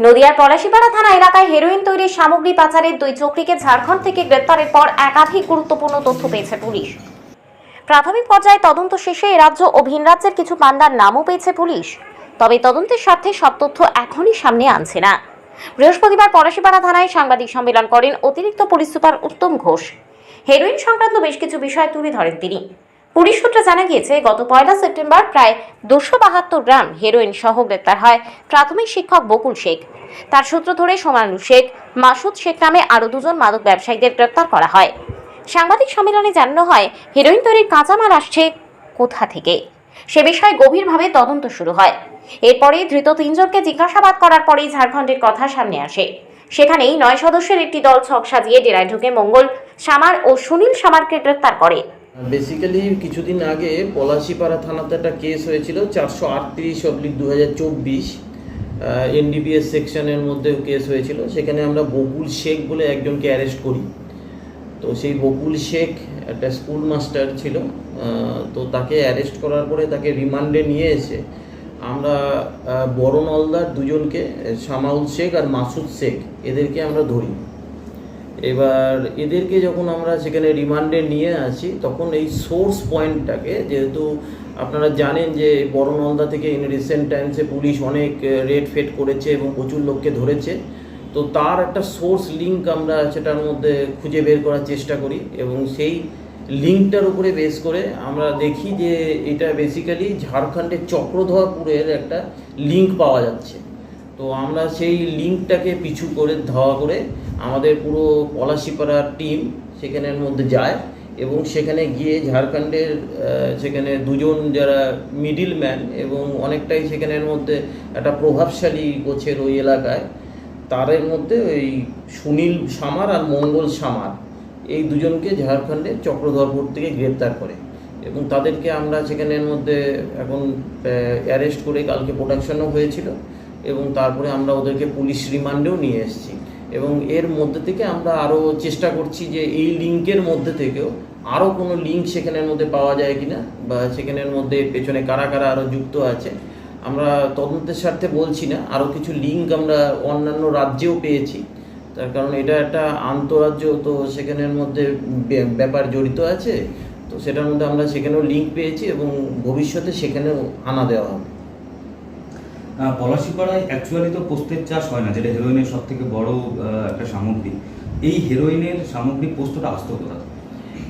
নদিয়ার পলাশিপাড়া থানা এলাকায় হেরোইন তৈরির সামগ্রী পাচারের দুই চক্রীকে ঝাড়খণ্ড থেকে গ্রেপ্তারের পর একাধিক গুরুত্বপূর্ণ তথ্য পেয়েছে পুলিশ। প্রাথমিক পর্যায়ে তদন্ত শেষে রাজ্য ও ভিন রাজ্যের কিছু পান্ডার নামও পেয়েছে পুলিশ। তবে তদন্তের স্বার্থে সব তথ্য এখনই সামনে আনছে না। বৃহস্পতিবার পলাশিপাড়া থানায় সাংবাদিক সম্মেলন করেন অতিরিক্ত police super Uttam Ghosh. Heroin সংক্রান্ত বেশ কিছু বিষয় তুলে ধরেন তিনি। পুলিশ সূত্রে জানা গিয়েছে, গত পয়লা সেপ্টেম্বর প্রায় দুশো বাহাত্তর গ্রাম হেরোইন সহ গ্রেপ্তার হয় প্রাথমিক শিক্ষক বকুল শেখ। তার সূত্র ধরে সোমানু শেখ, মাসুদ শেখ নামে আরও দুজন মাদক ব্যবসায়ীদের গ্রেপ্তার করা হয়। সাংবাদিক সম্মেলনে জানানো হয়, হেরোইন তৈরির কাঁচামাল আসছে কোথা থেকে? সে বিষয়ে গভীরভাবে তদন্ত শুরু হয়। এরপরে ধৃত তিনজনকে জিজ্ঞাসাবাদ করার পরেই ঝাড়খণ্ডের কথা সামনে আসে। সেখানেই নয় সদস্যের একটি দল ছক সাজিয়ে ডেরায় ঢুকে মঙ্গল সামার ও সুনীল সামারকে গ্রেপ্তার করে। বেসিক্যালি কিছুদিন আগে পলাশিপাড়া থানাতে একটা কেস হয়েছিল, চারশো আটত্রিশ অব্লিক দু হাজার চব্বিশ এনডিপিএস সেকশনের মধ্যে কেস হয়েছিল। সেখানে আমরা বকুল শেখ বলে একজনকে অ্যারেস্ট করি। তো সেই বকুল শেখ একটা স্কুল মাস্টার ছিল তো তাকে অ্যারেস্ট করার পরে তাকে রিমান্ডে নিয়ে এসে আমরা বড় নলদার দুজনকে শামাউল শেখ আর মাসুদ শেখ, এদেরকে আমরা ধরি। এবার এদেরকে যখন আমরা সেখানে রিমান্ডে নিয়ে আসি, তখন এই সোর্স পয়েন্টটাকে, যেহেতু আপনারা জানেন যে বড় নলদা থেকে ইন রিসেন্ট টাইমসে পুলিশ অনেক রেড ফেট করেছে এবং প্রচুর লোককে ধরেছে, তো তার একটা সোর্স লিঙ্ক আমরা সেটার মধ্যে খুঁজে বের করার চেষ্টা করি এবং সেই লিঙ্কটার উপরে বেস করে আমরা দেখি যে এটা বেসিক্যালি ঝাড়খণ্ডের চক্রধরপুরের একটা লিঙ্ক পাওয়া যাচ্ছে। তো আমরা সেই লিঙ্কটাকে পিছু করে, ধাওয়া করে আমাদের পুরো পলাশিপাড়ার টিম সেখানের মধ্যে যায় এবং সেখানে গিয়ে ঝাড়খণ্ডের সেখানে দুজন যারা মিডিল ম্যান এবং অনেকটাই সেখানের মধ্যে একটা প্রভাবশালী গোছের ওই এলাকায়, তাদের মধ্যে ওই সুনীল সামার আর মঙ্গল সামার, এই দুজনকে ঝাড়খণ্ডের চক্রধরপুর থেকে গ্রেপ্তার করে এবং তাদেরকে আমরা সেখানের মধ্যে এখন অ্যারেস্ট করে কালকে প্রোডাকশনও হয়েছিল এবং তারপরে আমরা ওদেরকে পুলিশ রিমান্ডেও নিয়ে এসেছি। এবং এর মধ্যে থেকে আমরা আরও চেষ্টা করছি যে এই লিঙ্কের মধ্যে থেকেও আরও কোনো লিঙ্ক সেখানের মধ্যে পাওয়া যায় কিনা বা সেখানের মধ্যে পেছনে কারা কারা আরও যুক্ত আছে, আমরা তদন্তের স্বার্থে বলছি না। আরও কিছু লিঙ্ক আমরা অন্যান্য রাজ্যেও পেয়েছি। তার কারণ এটা একটা আন্তরাজ্য, তো সেখানের মধ্যে ব্যাপার জড়িত আছে। তো সেটার মধ্যে আমরা সেখানেও লিঙ্ক পেয়েছি এবং ভবিষ্যতে সেখানেও আনা দেওয়া হবে। পলাশিপাড়ায় অ্যাকচুয়ালি তো পোস্তের চাষ হয় না, যেটা হেরোইনের সব থেকে বড় একটা সামগ্রী। এই হেরোইনের সামগ্রী পোস্তটা আসতো কোথা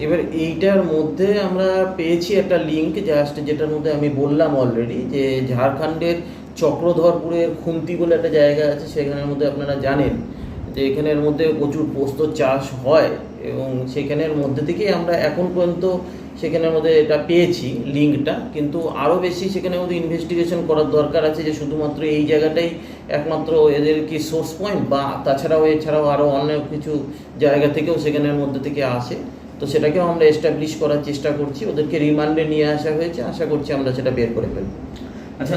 এবার এইটার মধ্যে আমরা পেয়েছি একটা লিঙ্ক জাস্ট যেটার মধ্যে আমি বললাম অলরেডি যে ঝাড়খণ্ডের চক্রধরপুরের খুন্তি বলে একটা জায়গা আছে, সেখানের মধ্যে আপনারা জানেন যে এখানের মধ্যে প্রচুর পোস্ত চাষ হয় এবং সেখানের মধ্যে থেকেই আমরা এখন পর্যন্ত সেখানের মধ্যে এটা পেয়েছি, লিঙ্কটা। কিন্তু আরও বেশি সেখানের মধ্যে ইনভেস্টিগেশন করার দরকার আছে যে শুধুমাত্র এই জায়গাটাই একমাত্র এদের কি সোর্স পয়েন্ট বা তাছাড়াও এছাড়াও আরও অন্য কিছু জায়গা থেকেও সেখানের মধ্যে থেকে আসে। তো সেটাকেও আমরা এস্টাবলিশ করার চেষ্টা করছি। ওদেরকে রিমান্ডে নিয়ে আসা হয়েছে। আশা করছি আমরা সেটা বের করে ফেলব। আচ্ছা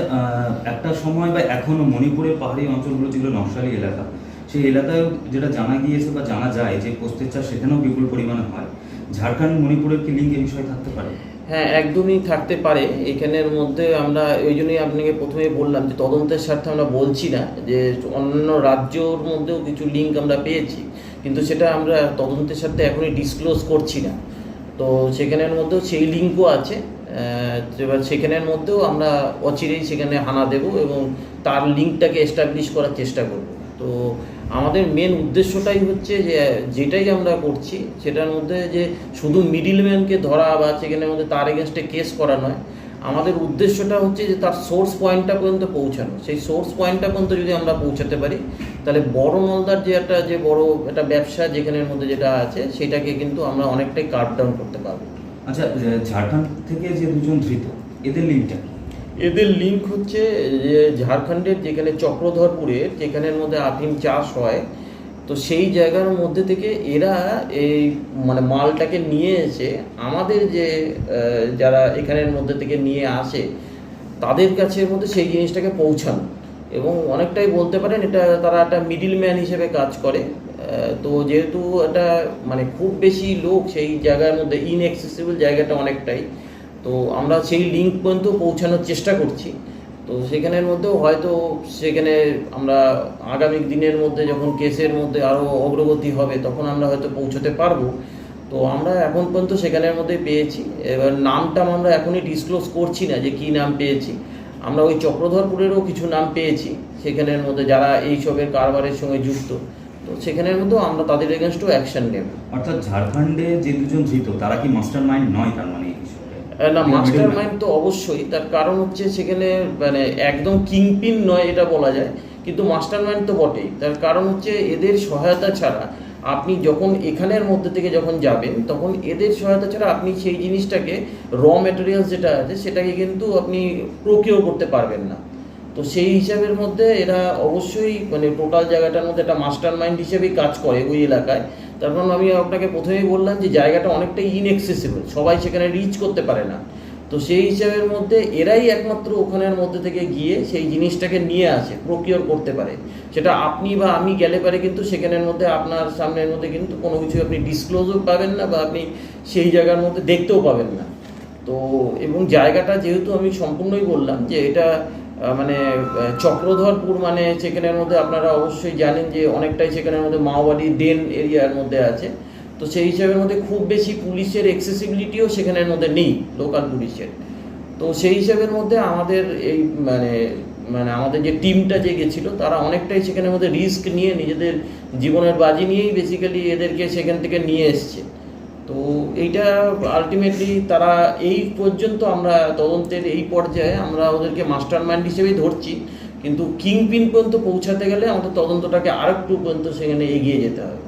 একটা সময় বা এখনও মণিপুরের পাহাড়ি অঞ্চলগুলো যেগুলো নকশালি এলাকা, সেই এলাকায় যেটা জানা গিয়েছে বা জানা যায় যে পোস্তের চাষ সেখানেও বিপুল পরিমাণে হয়। ঝাড়খণ্ড, মণিপুরের কি লিঙ্ক এ বিষয়ে থাকতে পারে? হ্যাঁ একদমই থাকতে পারে। এখানের মধ্যে আমরা ওই জন্যই আপনাকে প্রথমে বললাম যে তদন্তের স্বার্থে আমরা বলছি না, যে অন্যান্য রাজ্যর মধ্যেও কিছু লিঙ্ক আমরা পেয়েছি। কিন্তু সেটা আমরা তদন্তের স্বার্থে এখনই ডিসক্লোজ করছি না। তো সেখানের মধ্যেও সেই লিঙ্কও আছে। এবার সেখানের মধ্যেও আমরা অচিরেই সেখানে হানা দেব এবং তার লিঙ্কটাকে এস্টাবলিশ করার চেষ্টা করব। তো আমাদের মেন উদ্দেশ্যটাই হচ্ছে যে, যেটাই আমরা করছি, সেটার মধ্যে যে শুধু মিডিলম্যানকে ধরা বা সেখানের মধ্যে তার এগেনস্টে কেস করা নয়, আমাদের উদ্দেশ্যটা হচ্ছে যে তার সোর্স পয়েন্টটা পর্যন্ত পৌঁছানো। সেই সোর্স পয়েন্টটা পর্যন্ত যদি আমরা পৌঁছাতে পারি, তাহলে বড় নলদার যে একটা, যে বড় একটা ব্যবসা যেখানের মধ্যে যেটা আছে, সেটাকে কিন্তু আমরা অনেকটাই কাট ডাউন করতে পারব। আচ্ছা ঝাড়খণ্ড থেকে যে দুজন ধৃত, এদের লিঙ্কটা এদের লিঙ্ক হচ্ছে, যে ঝাড়খণ্ডের যেখানে চক্রধরপুরের, যেখানের মধ্যে আফিম চাষ হয়, তো সেই জায়গার মধ্যে থেকে এরা এই মানে মালটাকে নিয়ে এসে, আমাদের যে যারা এখানের মধ্যে থেকে নিয়ে আসে, তাদের কাছের মধ্যে সেই জিনিসটাকে পৌঁছান। এবং অনেকটাই বলতে পারেন, এটা তারা একটা মিডিল ম্যান হিসেবে কাজ করে। তো যেহেতু এটা মানে খুব বেশি লোক, সেই জায়গার মধ্যে ইনএক্সেসিবল জায়গাটা অনেকটাই। তো আমরা সেই লিঙ্ক পর্যন্ত পৌঁছানোর চেষ্টা করছি। তো সেখানের মধ্যেও হয়তো সেখানে আমরা আগামী দিনের মধ্যে যখন কেসের মধ্যে আরও অগ্রগতি হবে, তখন আমরা হয়তো পৌঁছতে পারব। তো আমরা এখন পর্যন্ত সেখানের মধ্যে পেয়েছি। এবার নামটা আমরা এখনই ডিসক্লোজ করছি না যে কী নাম পেয়েছি। আমরা ওই চক্রধরপুরেরও কিছু নাম পেয়েছি, সেখানের মধ্যে যারা এইসবের কারবারের সঙ্গে যুক্ত। তো সেখানের মধ্যেও আমরা তাদের এগেনস্টও অ্যাকশন নেব। অর্থাৎ ঝাড়খণ্ডে যে দুজন ধৃত, তারা কি মাস্টার মাইন্ড নয় তার মানে এই বিষয়ে? না মাস্টার মাইন্ড তো অবশ্যই তার কারণ হচ্ছে সেখানে মানে একদম কিংপিন নয় এটা বলা যায় কিন্তু মাস্টার মাইন্ড তো বটেই। তার কারণ হচ্ছে এদের সহায়তা ছাড়া আপনি যখন এখানের মধ্যে থেকে যখন যাবেন তখন এদের সহায়তা ছাড়া আপনি সেই জিনিসটাকে র মেটেরিয়ালস যেটা আছে সেটাকে কিন্তু আপনি প্রকিও করতে পারবেন না। তো সেই হিসাবের মধ্যে এরা অবশ্যই মানে টোটাল জায়গাটার মধ্যে একটা মাস্টার মাইন্ড হিসেবেই কাজ করে ওই এলাকায়। তার কারণ আমি আপনাকে প্রথমেই বললাম যে জায়গাটা অনেকটাই ইনএক্সেসিবল সবাই সেখানে রিচ করতে পারে না। তো সেই হিসাবের মধ্যে এরাই একমাত্র ওখানের মধ্যে থেকে গিয়ে সেই জিনিসটাকে নিয়ে আসে প্রকিওর করতে পারে। সেটা আপনি বা আমি গেলে পারে কিন্তু সেখানের মধ্যে আপনার সামনের মধ্যে কিন্তু কোনো কিছু আপনি ডিসক্লোজও পাবেন না বা আপনি সেই জায়গার মধ্যে দেখতেও পাবেন না। তো, এবং জায়গাটা যেহেতু আমি সম্পূর্ণই বললাম যে এটা মানে চক্রধরপুর মানে সেখানের মধ্যে আপনারা অবশ্যই জানেন যে অনেকটাই সেখানের মধ্যে মাওবাদী ডেন এরিয়ার মধ্যে আছে। তো সেই হিসাবের মধ্যে খুব বেশি পুলিশের এক্সেসিবিলিটিও সেখানের মধ্যে নেই লোকাল পুলিশের। তো সেই হিসাবের মধ্যে আমাদের এই মানে মানে আমাদের যে টিমটা যে গেছিল, তারা অনেকটাই সেখানের মধ্যে রিস্ক নিয়ে নিজেদের জীবনের বাজি নিয়েই বেসিক্যালি এদেরকে সেখান থেকে নিয়ে এসছে। তো এইটা আলটিমেটলি তারা এই পর্যন্ত আমরা তদন্তের এই পর্যায়ে আমরা ওদেরকে মাস্টার মাইন্ড হিসেবেই ধরছি। কিন্তু কিং পিন পর্যন্ত পৌঁছাতে গেলে আমাদের তদন্তটাকে আরেকটু পর্যন্ত সেখানে এগিয়ে যেতে হবে।